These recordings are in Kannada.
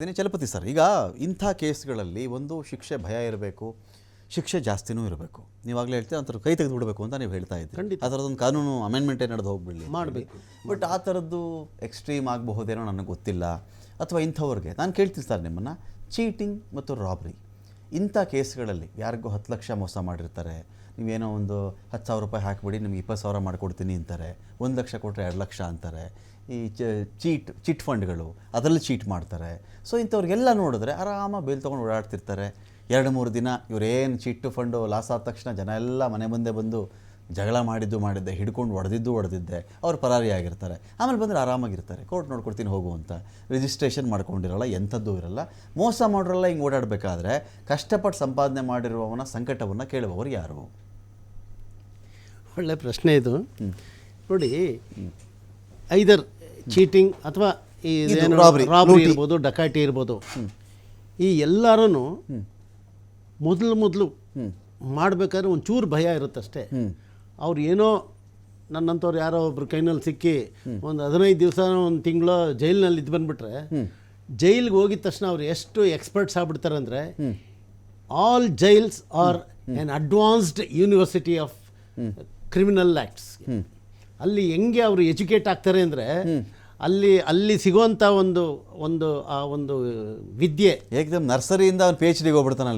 ಇದೇನೇ ಚಲಪತಿ ಸರ್. ಈಗ ಇಂಥ ಕೇಸ್ಗಳಲ್ಲಿ ಒಂದು ಶಿಕ್ಷೆ ಭಯ ಇರಬೇಕು ಶಿಕ್ಷೆ ಜಾಸ್ತಿನೂ ಇರಬೇಕು. ನೀವಾಗಲೇ ಹೇಳ್ತೀರಾ ಅಂತರ ಕೈ ತೆಗೆದು ಬಿಡಬೇಕು ಅಂತ ನೀವು ಹೇಳ್ತಾ ಇದ್ದೀರಿ. ಆ ಥರದೊಂದು ಕಾನೂನು ಅಮೆಂಡ್ಮೆಂಟೇ ನಡೆದು ಹೋಗ್ಬಿಡಲಿ. ಮಾಡಬೇಕು. ಬಟ್ ಆ ಥರದ್ದು ಎಕ್ಸ್ಟ್ರೀಮ್ ಆಗಬಹುದೇನೋ ನನಗೆ ಗೊತ್ತಿಲ್ಲ. ಅಥವಾ ಇಂಥವ್ರಿಗೆ ನಾನು ಕೇಳ್ತೀನಿ ಸರ್ ನಿಮ್ಮನ್ನು ಚೀಟಿಂಗ್ ಮತ್ತು ರಾಬ್ರಿ ಇಂಥ ಕೇಸ್ಗಳಲ್ಲಿ ಯಾರಿಗೂ ಹತ್ತು ಲಕ್ಷ ಮೋಸ ಮಾಡಿರ್ತಾರೆ, ನೀವೇನೋ ಒಂದು ಹತ್ತು ಸಾವಿರ ರೂಪಾಯಿ ಹಾಕಿಬಿಡಿ, ನಿಮ್ಗೆ ಇಪ್ಪತ್ತು ಸಾವಿರ ಮಾಡಿಕೊಡ್ತೀನಿ ಅಂತಾರೆ, ಒಂದು ಲಕ್ಷ ಕೊಟ್ಟರೆ ಎರಡು ಲಕ್ಷ ಅಂತಾರೆ, ಈ ಚೀಟ್, ಚಿಟ್ ಫಂಡ್ಗಳು ಅದರಲ್ಲಿ ಚೀಟ್ ಮಾಡ್ತಾರೆ. ಸೊ ಇಂಥವ್ರಿಗೆಲ್ಲ ನೋಡಿದ್ರೆ ಆರಾಮ ಬೇಲ್ ತೊಗೊಂಡು ಓಡಾಡ್ತಿರ್ತಾರೆ. ಎರಡು ಮೂರು ದಿನ ಇವರೇನು ಚಿಟ್ಟು ಫಂಡು ಲಾಸ್ ಆದ ತಕ್ಷಣ ಜನ ಎಲ್ಲ ಮನೆ ಮುಂದೆ ಬಂದು ಜಗಳ ಮಾಡಿದ್ದು ಮಾಡಿದ್ದೆ ಹಿಡ್ಕೊಂಡು ಹೊಡೆದಿದ್ದು ಹೊಡೆದಿದ್ದೆ ಅವ್ರು ಪರಾರಿ ಆಗಿರ್ತಾರೆ. ಆಮೇಲೆ ಬಂದರೆ ಆರಾಮಾಗಿರ್ತಾರೆ. ಕೋರ್ಟ್ ನೋಡ್ಕೊಡ್ತೀನಿ ಹೋಗು ಅಂತ. ರಿಜಿಸ್ಟ್ರೇಷನ್ ಮಾಡ್ಕೊಂಡಿರಲ್ಲ ಎಂಥದ್ದು ಇರಲ್ಲ. ಮೋಸ ಮಾಡೋರೆಲ್ಲ ಹಿಂಗೆ ಓಡಾಡಬೇಕಾದ್ರೆ ಕಷ್ಟಪಟ್ಟು ಸಂಪಾದನೆ ಮಾಡಿರುವವನ ಸಂಕಟವನ್ನು ಕೇಳುವವರು ಯಾರು? ಒಳ್ಳೆ ಪ್ರಶ್ನೆ ಇದು. ನೋಡಿ ಐದರ್ ಚೀಟಿಂಗ್ ಅಥವಾ ಈ ರಾಬರಿ. ಇರ್ಬೋದು ಡಕಾಟಿ ಇರ್ಬೋದು. ಈ ಎಲ್ಲರೂ ಮೊದಲು ಮೊದಲು ಮಾಡಬೇಕಾದ್ರೆ ಒಂಚೂರು ಭಯ ಇರುತ್ತಷ್ಟೇ. ಅವ್ರು ಏನೋ ನನ್ನಂಥವ್ರು ಯಾರೋ ಒಬ್ರು ಕೈನಲ್ಲಿ ಸಿಕ್ಕಿ ಒಂದು ಹದಿನೈದು ದಿವಸ ಒಂದು ತಿಂಗಳು ಜೈಲಿನಲ್ಲಿ ಇದ್ದು ಬಂದ್ಬಿಟ್ರೆ ಜೈಲಿಗೆ ಹೋಗಿದ ತಕ್ಷಣ ಅವ್ರು ಎಷ್ಟು ಎಕ್ಸ್ಪರ್ಟ್ಸ್ ಆಗ್ಬಿಡ್ತಾರೆ ಅಂದರೆ all jails are an advanced university of criminal acts ಅಲ್ಲಿ ಹೆಂಗೆ ಅವರು ಎಜುಕೇಟ್ ಆಗ್ತಾರೆ ಅಂದರೆ ಅಲ್ಲಿ ಅಲ್ಲಿ ಸಿಗುವಂಥ ಒಂದು ಒಂದು ಆ ಒಂದು ವಿದ್ಯೆ. ಏಕದಮ್ ನರ್ಸರಿಯಿಂದ ಅವ್ನು ಪಿ ಎಚ್ ಡಿಗೆ ಹೋಗ್ಬಿಡ್ತಾನೆ.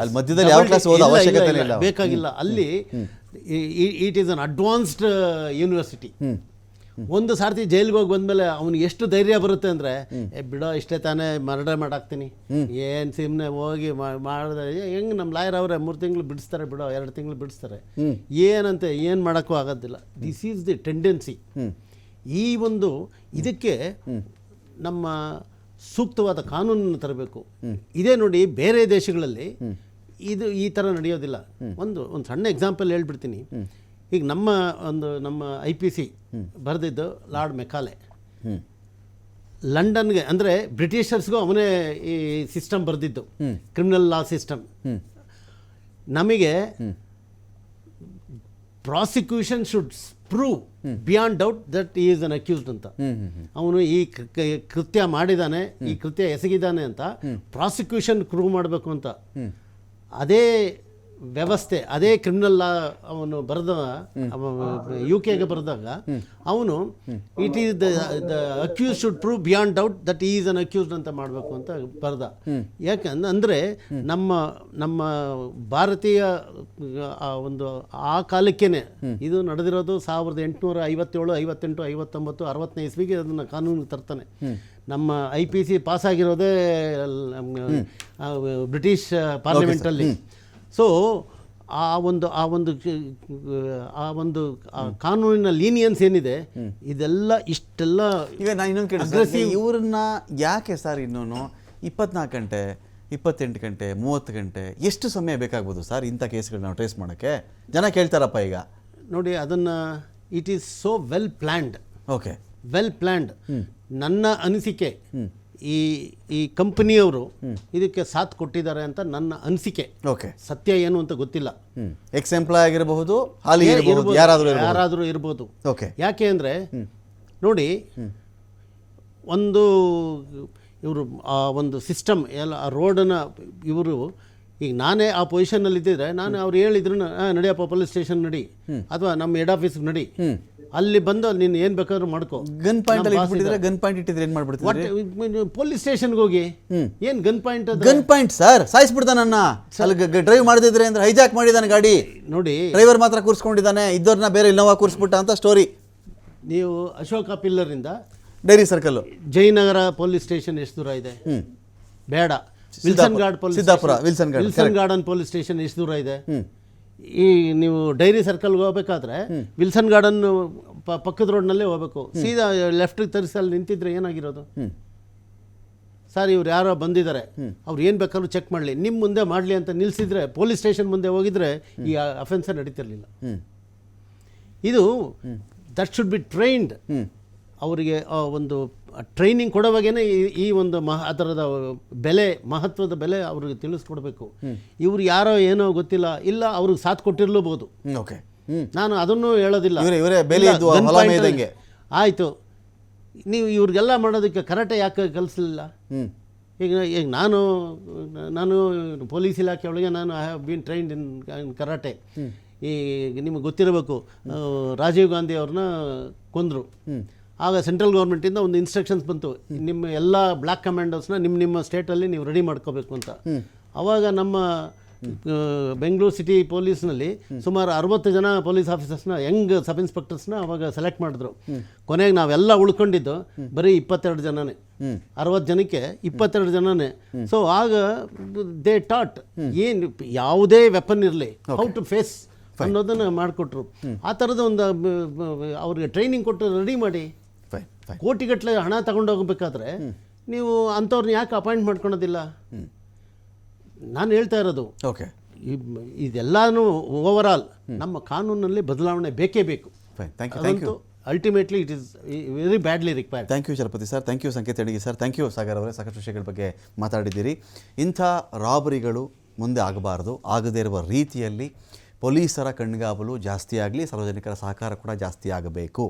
ಅಲ್ಲಿ ಮಧ್ಯದಲ್ಲಿ ಯಾವ ಕ್ಲಾಸ್ ಅವಶ್ಯಕತೆ ಇಲ್ಲ ಬೇಕಾಗಿಲ್ಲ. ಅಲ್ಲಿ it is an advanced university ಒಂದು ಸಾರ್ತಿ ಜೈಲಿಗೆ ಹೋಗಿ ಬಂದಮೇಲೆ ಅವ್ನಿಗೆ ಎಷ್ಟು ಧೈರ್ಯ ಬರುತ್ತೆ ಅಂದರೆ ಬಿಡೋ ಇಷ್ಟೇ ತಾನೇ ಮರ್ಡರ್ ಮಾಡಾಕ್ತೀನಿ. ಏನು ಸಿಮ್ನೆ ಹೋಗಿ ಮಾಡಿದ್ರೆ ಹೆಂಗೆ ನಮ್ಮ ಲಾಯರ್ ಅವರೇ ಮೂರು ತಿಂಗಳು ಬಿಡಿಸ್ತಾರೆ ಬಿಡೋ ಎರಡು ತಿಂಗಳು ಬಿಡಿಸ್ತಾರೆ. ಏನಂತೆ ಏನು ಮಾಡೋಕ್ಕೂ ಆಗೋದಿಲ್ಲ. ದಿಸ್ ಈಸ್ ದಿ ಟೆಂಡೆನ್ಸಿ ಈ ಒಂದು ಇದಕ್ಕೆ ನಮ್ಮ ಸೂಕ್ತವಾದ ಕಾನೂನನ್ನು ತರಬೇಕು. ಇದೇ ನೋಡಿ ಬೇರೆ ದೇಶಗಳಲ್ಲಿ ಇದು ಈ ಥರ ನಡೆಯೋದಿಲ್ಲ. ಒಂದು ಒಂದು ಸಣ್ಣ ಎಕ್ಸಾಂಪಲ್ ಹೇಳ್ಬಿಡ್ತೀನಿ. ಈಗ ನಮ್ಮ ಒಂದು ನಮ್ಮ ಐ ಪಿ ಸಿ ಬರೆದಿದ್ದು ಲಾರ್ಡ್ ಮೆಕಾಲೆ ಲಂಡನ್ಗೆ ಅಂದರೆ ಬ್ರಿಟಿಷರ್ಸ್ಗೂ ಅವನೇ ಈ ಸಿಸ್ಟಮ್ ಬರೆದಿದ್ದು. Criminal law system. ನಮಗೆ prosecution should prove beyond doubt that is an accused ಅಂತ. ಅವನು ಈ ಕೃತ್ಯ ಮಾಡಿದಾನೆ, ಈ ಕೃತ್ಯ ಎಸಗಿದ್ದಾನೆ ಅಂತ ಪ್ರಾಸಿಕ್ಯೂಷನ್ ಪ್ರೂವ್ ಮಾಡಬೇಕು ಅಂತ. ಅದೇ ವ್ಯವಸ್ಥೆ ಅದೇ ಕ್ರಿಮಿನಲ್ ಲಾ ಅವನು ಬರೆದ ಯು ಕೆಗೆ ಬರೆದಾಗ ಅವನು it is the accuse should prove beyond doubt that is an accused ಅಂತ ಮಾಡಬೇಕು ಅಂತ ಬರೆದ. ಯಾಕಂದ್ರೆ ಅಂದರೆ ನಮ್ಮ ನಮ್ಮ ಭಾರತೀಯ ಒಂದು ಆ ಕಾಲಕ್ಕೇನೆ ಇದು ನಡೆದಿರೋದು ಸಾವಿರದ ಎಂಟುನೂರ ಐವತ್ತೇಳು ಐವತ್ತೆಂಟು ಐವತ್ತೊಂಬತ್ತು ಅರವತ್ತನೇ ಇಸ್ವಿಗೆ ಅದನ್ನು ಕಾನೂನಿಗೆ ತರ್ತಾನೆ. ನಮ್ಮ ಐ ಪಿ ಸಿ ಪಾಸ್ ಆಗಿರೋದೇ ಅಲ್- ಆ, ಬ್ರಿಟಿಷ್ ಪಾರ್ಲಿಮೆಂಟಲ್ಲಿ ಸೊ ಆ ಒಂದು ಆ ಒಂದು ಆ ಒಂದು ಕಾನೂನಿನ ಲೀನಿಯನ್ಸ್ ಏನಿದೆ ಇದೆಲ್ಲ ಇಷ್ಟೆಲ್ಲ ಈಗ ನಾನು ಇನ್ನೊಂದು ಕೇಳಿ ಇವ್ರನ್ನ ಯಾಕೆ ಸರ್ ಇನ್ನೂ ಇಪ್ಪತ್ನಾಲ್ಕು ಗಂಟೆ ಇಪ್ಪತ್ತೆಂಟು ಗಂಟೆ ಮೂವತ್ತು ಗಂಟೆ ಎಷ್ಟು ಸಮಯ ಬೇಕಾಗ್ಬೋದು ಸರ್ ಇಂಥ ಕೇಸ್ಗಳನ್ನ ನಾವು ಟ್ರೇಸ್ ಮಾಡೋಕ್ಕೆ? ಜನ ಕೇಳ್ತಾರಪ್ಪ ಈಗ. ನೋಡಿ ಅದನ್ನು it is so well planned okay well planned ನನ್ನ ಅನಿಸಿಕೆ ಈ ಈ ಕಂಪನಿಯವರು ಇದಕ್ಕೆ ಸಾಥ್ ಕೊಟ್ಟಿದ್ದಾರೆ ಅಂತ ನನ್ನ ಅನಿಸಿಕೆ. ಓಕೆ. ಸತ್ಯ ಏನು ಅಂತ ಗೊತ್ತಿಲ್ಲ. ಎಕ್ಸಾಂಪ್ಲಾಯ್ ಎಕ್ಸ್ ಎಂಪ್ಲಾಯ್ ಆಗಿರಬಹುದು ಹಾಲಿ ಇರಬಹುದು ಯಾರಾದರೂ ಇರಬಹುದು ಯಾರಾದರೂ ಇರ್ಬೋದು. ಓಕೆ. ಯಾಕೆ ಅಂದರೆ ನೋಡಿ ಒಂದು ಇವರು ಆ ಒಂದು ಸಿಸ್ಟಮ್ ಎಲ್ಲ ಆ ರೋಡನ್ನು ಇವರು ಈಗ ನಾನೇ ಆ ಪೊಸಿಷನ್ನಲ್ಲಿ ಇದ್ದಿದ್ರೆ ನಾನು ಅವ್ರು ಹೇಳಿದ್ರು ನಡಿಯಪ್ಪ ಪೊಲೀಸ್ ಸ್ಟೇಷನ್ ನಡಿ. ಅಥವಾ ನಮ್ಮ ಹೆಡ್ ಆಫೀಸ್ಗೆ ನಡಿ. ಅಲ್ಲಿ ಬಂದು ನೀನು ಏನು ಬೇಕಾದ್ರೂ ಮಾಡ್ಕೋ. ಗನ್ ಪಾಯಿಂಟ್ ಅಲ್ಲಿ ಇಟ್ಬಿಟ್ಟಿದ್ರೆ ಗನ್ ಪಾಯಿಂಟ್ ಇಟ್ಟಿದ್ರೆ ಏನ್ ಮಾಡ್ಬಿಡ್ತೀನಿ ಪೊಲೀಸ್ ಸ್ಟೇಷನ್ಗೆ ಹೋಗಿ? ಏನು gun point gun point sir ಸಾಯಿಸ್ಬಿಡ್ತಾನನ್ನ ಅಲ್ಲಿ ಡ್ರೈವ್ ಮಾಡಿದ್ರೆ ಅಂದ್ರೆ ಹೈಜಾಕ್ ಮಾಡಿದಾನೆ ಗಾಡಿ. ನೋಡಿ. ಡ್ರೈವರ್ ಮಾತ್ರ ಕೂರಿಸ್ಕೊಂಡಿದ್ದಾನೆ. ಇದ್ದವ್ರನ್ನ ಬೇರೆ ಇನ್ನೋವಾ ಕೂರಿಸ್ಬಿಟ್ಟ ಅಂತ ಸ್ಟೋರಿ ನೀವು ಅಶೋಕ ಪಿಲ್ಲರಿಂದ dairy circle Jayanagar police station ಎಷ್ಟು ದೂರ ಇದೆ? ಬೇಡ. Wilson guard police Siddapura, Wilson guard, Wilson Garden police station ಎಷ್ಟು ದೂರ ಇದೆ? ಈ ನೀವು ಡೈರಿ ಸರ್ಕಲ್ಗೆ ಹೋಗ್ಬೇಕಾದ್ರೆ ವಿಲ್ಸನ್ ಗಾರ್ಡನ್ ಪಕ್ಕದ ರೋಡ್ನಲ್ಲೇ ಹೋಗ್ಬೇಕು. ಸೀದಾ ಲೆಫ್ಟಿಗೆ ತರಿಸಿ ಅಲ್ಲಿ ನಿಂತಿದ್ರೆ ಏನಾಗಿರೋದು? ಸರ್ ಇವ್ರು ಯಾರೋ ಬಂದಿದ್ದಾರೆ. ಅವ್ರು ಏನು ಬೇಕಾದ್ರೂ ಚೆಕ್ ಮಾಡಲಿ. ನಿಮ್ಮ ಮುಂದೆ ಮಾಡಲಿ ಅಂತ ನಿಲ್ಲಿಸಿದ್ರೆ ಪೊಲೀಸ್ ಸ್ಟೇಷನ್ ಮುಂದೆ ಹೋಗಿದ್ರೆ ಈ ಅಫೆನ್ಸೇ ನಡೀತಿರ್ಲಿಲ್ಲ. ಇದು ದಟ್ ಶುಡ್ ಬಿ ಟ್ರೈನ್ಡ್ ಅವರಿಗೆ ಒಂದು ಟ್ರೈನಿಂಗ್ ಕೊಡೋವಾಗೇನೆ ಈ- ಒಂದು ಮಹ ಅದರದ ಬೆಲೆ ಮಹತ್ವದ ಬೆಲೆ ಅವ್ರಿಗೆ ತಿಳಿಸ್ಕೊಡ್ಬೇಕು. ಇವ್ರು ಯಾರೋ ಏನೋ ಗೊತ್ತಿಲ್ಲ ಇಲ್ಲ ಅವ್ರಿಗೆ ಸಾಥ್ ಕೊಟ್ಟಿರ್ಲೂಬಹುದು ಓಕೆ ನಾನು ಅದನ್ನು ಹೇಳೋದಿಲ್ಲ. ಆಯಿತು. ನೀವು ಇವ್ರಿಗೆಲ್ಲ ಮಾಡೋದಕ್ಕೆ ಕರಾಟೆ ಯಾಕೆ ಕಲಿಸಲಿಲ್ಲ? ಈಗ ಈಗ ನಾನು ನಾನು ಪೊಲೀಸ್ ಇಲಾಖೆ ಒಳಗೆ ನಾನು I have been trained in karate ಈ ನಿಮಗೆ ಗೊತ್ತಿರಬೇಕು ರಾಜೀವ್ ಗಾಂಧಿ ಅವ್ರನ್ನ ಕೊಂದರು. ಆಗ ಸೆಂಟ್ರಲ್ ಗೌರ್ಮೆಂಟಿಂದ ಒಂದು ಇನ್ಸ್ಟ್ರಕ್ಷನ್ಸ್ ಬಂತು. ನಿಮ್ಮ ಎಲ್ಲ ಬ್ಲ್ಯಾಕ್ ಕಮಾಂಡರ್ಸ್ನ ನಿಮ್ಮ ನಿಮ್ಮ ಸ್ಟೇಟಲ್ಲಿ ನೀವು ರೆಡಿ ಮಾಡ್ಕೋಬೇಕು ಅಂತ. ಆವಾಗ ನಮ್ಮ ಬೆಂಗಳೂರು ಸಿಟಿ ಪೊಲೀಸ್ನಲ್ಲಿ ಸುಮಾರು ಅರವತ್ತು ಜನ ಪೊಲೀಸ್ ಆಫೀಸರ್ಸ್ನ ಯಂಗ್ ಸಬ್ ಇನ್ಸ್ಪೆಕ್ಟರ್ಸ್ನ ಅವಾಗ ಸೆಲೆಕ್ಟ್ ಮಾಡಿದ್ರು. ಕೊನೆಗೆ ನಾವೆಲ್ಲ ಉಳ್ಕೊಂಡಿದ್ದು ಬರೀ ಇಪ್ಪತ್ತೆರಡು ಜನನೇ. ಅರವತ್ತು ಜನಕ್ಕೆ ಇಪ್ಪತ್ತೆರಡು ಜನನೇ. ಸೊ ಆಗ ದೇ ಟಾಟ್ ಏನು ಯಾವುದೇ ವೆಪನ್ ಇರಲಿ. ಹೌ ಟು ಫೇಸ್ ಅನ್ನೋದನ್ನು ಮಾಡಿಕೊಟ್ರು. ಆ ಥರದ ಒಂದು ಅವ್ರಿಗೆ ಟ್ರೈನಿಂಗ್ ಕೊಟ್ಟು ರೆಡಿ ಮಾಡಿ. ಕೋಟಿಗಟ್ಟಲೆ ಹಣ ತಗೊಂಡು ಹೋಗ್ಬೇಕಾದ್ರೆ ನೀವು ಅಂಥವ್ರನ್ನ ಯಾಕೆ ಅಪಾಯಿಂಟ್ ಮಾಡ್ಕೊಳೋದಿಲ್ಲ? ನಾನು ಹೇಳ್ತಾ ಇರೋದು. ಓಕೆ ಇದೆಲ್ಲಾನು ಓವರ್ ಆಲ್ ನಮ್ಮ ಕಾನೂನಲ್ಲಿ ಬದಲಾವಣೆ ಬೇಕೇ ಬೇಕು. ಯು ಥ್ಯಾಂಕ್ ಯು ಅದಂತೂ ultimately it is very badly require thank you Chalapathi sir thank you Sanketh Adiga sir thank you Sagar ಅವರೇ. ಸಾಕಷ್ಟು ವಿಷಯಗಳ ಬಗ್ಗೆ ಮಾತಾಡಿದ್ದೀರಿ. ಇಂಥ ರಾಬರಿಗಳು ಮುಂದೆ ಆಗಬಾರ್ದು. ಆಗದೇ ಇರುವ ರೀತಿಯಲ್ಲಿ ಪೊಲೀಸರ ಕಣ್ಗಾವಲು ಜಾಸ್ತಿ ಆಗಲಿ, ಸಾರ್ವಜನಿಕರ ಸಹಕಾರ ಕೂಡ ಜಾಸ್ತಿ ಆಗಬೇಕು.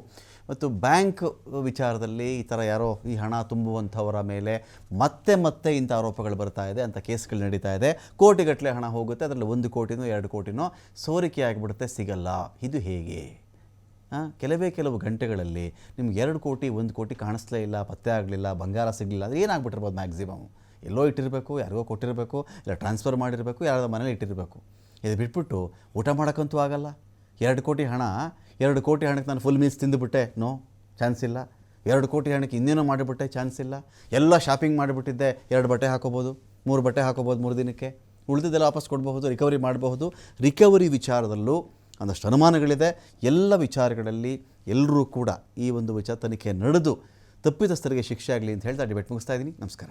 ಮತ್ತು ಬ್ಯಾಂಕ್ ವಿಚಾರದಲ್ಲಿ ಈ ಥರ ಯಾರೋ ಈ ಹಣ ತುಂಬುವಂಥವರ ಮೇಲೆ ಮತ್ತೆ ಮತ್ತೆ ಇಂಥ ಆರೋಪಗಳು ಬರ್ತಾ ಇದೆ ಅಂಥ ಕೇಸ್ಗಳು ನಡೀತಾ ಇದೆ. ಕೋಟಿಗಟ್ಟಲೆ ಹಣ ಹೋಗುತ್ತೆ, ಅದರಲ್ಲಿ ಒಂದು ಕೋಟಿನೋ, ಎರಡು ಕೋಟಿನೋ ಸೋರಿಕೆ ಆಗಿಬಿಡುತ್ತೆ ಸಿಗಲ್ಲ. ಇದು ಹೇಗೆ? ಕೆಲವೇ ಕೆಲವು ಗಂಟೆಗಳಲ್ಲಿ ನಿಮ್ಗೆ ಎರಡು ಕೋಟಿ, ಒಂದು ಕೋಟಿ ಕಾಣಿಸ್ಲೇ ಇಲ್ಲ, ಪತ್ತೆ ಆಗಲಿಲ್ಲ, ಬಂಗಾರ ಸಿಗಲಿಲ್ಲ ಅಂದರೆ ಏನಾಗ್ಬಿಟ್ಟಿರ್ಬೋದು ಮ್ಯಾಕ್ಸಿಮಮ್? ಎಲ್ಲೋ ಇಟ್ಟಿರಬೇಕು, ಯಾರಿಗೋ ಕೊಟ್ಟಿರಬೇಕು, ಇಲ್ಲ ಟ್ರಾನ್ಸ್ಫರ್ ಮಾಡಿರಬೇಕು ಯಾರ್ದೋ ಮನೇಲಿ ಇಟ್ಟಿರಬೇಕು. ಇದು ಬಿಟ್ಬಿಟ್ಟು ಊಟ ಮಾಡೋಕ್ಕಂತೂ ಆಗಲ್ಲ. ಎರಡು ಕೋಟಿ ಹಣ, ಎರಡು ಕೋಟಿ ಹಣಕ್ಕೆ ನಾನು ಫುಲ್ ಮೀಲ್ಸ್ ತಿಂದುಬಿಟ್ಟೆ. ನೋ ಚಾನ್ಸ್ ಇಲ್ಲ. ಎರಡು ಕೋಟಿ ಹಣಕ್ಕೆ ಇನ್ನೇನೋ ಮಾಡಿಬಿಟ್ಟೆ ಚಾನ್ಸ್ ಇಲ್ಲ. ಎಲ್ಲ ಶಾಪಿಂಗ್ ಮಾಡಿಬಿಟ್ಟಿದ್ದೆ. ಎರಡು ಬಟ್ಟೆ ಹಾಕೋಬೋದು, ಮೂರು ಬಟ್ಟೆ ಹಾಕೋಬೋದು, ಮೂರು ದಿನಕ್ಕೆ. ಉಳಿದಿದ್ದೆಲ್ಲ ವಾಪಸ್ ಕೊಡಬಹುದು ರಿಕವರಿ ಮಾಡಬಹುದು. ರಿಕವರಿ ವಿಚಾರದಲ್ಲೂ ಒಂದಷ್ಟು ಅನುಮಾನಗಳಿದೆ. ಎಲ್ಲ ವಿಚಾರಗಳಲ್ಲಿ ಎಲ್ಲರೂ ಕೂಡ ಈ ಒಂದು ವಿಚಾರ ತನಿಖೆ ನಡೆದು ತಪ್ಪಿತಸ್ಥರಿಗೆ ಶಿಕ್ಷೆ ಆಗಲಿ ಅಂತ ಹೇಳ್ತಾ ಡಿಬೇಟ್ ಮುಗಿಸ್ತಾ ಇದ್ದೀನಿ. ನಮಸ್ಕಾರ.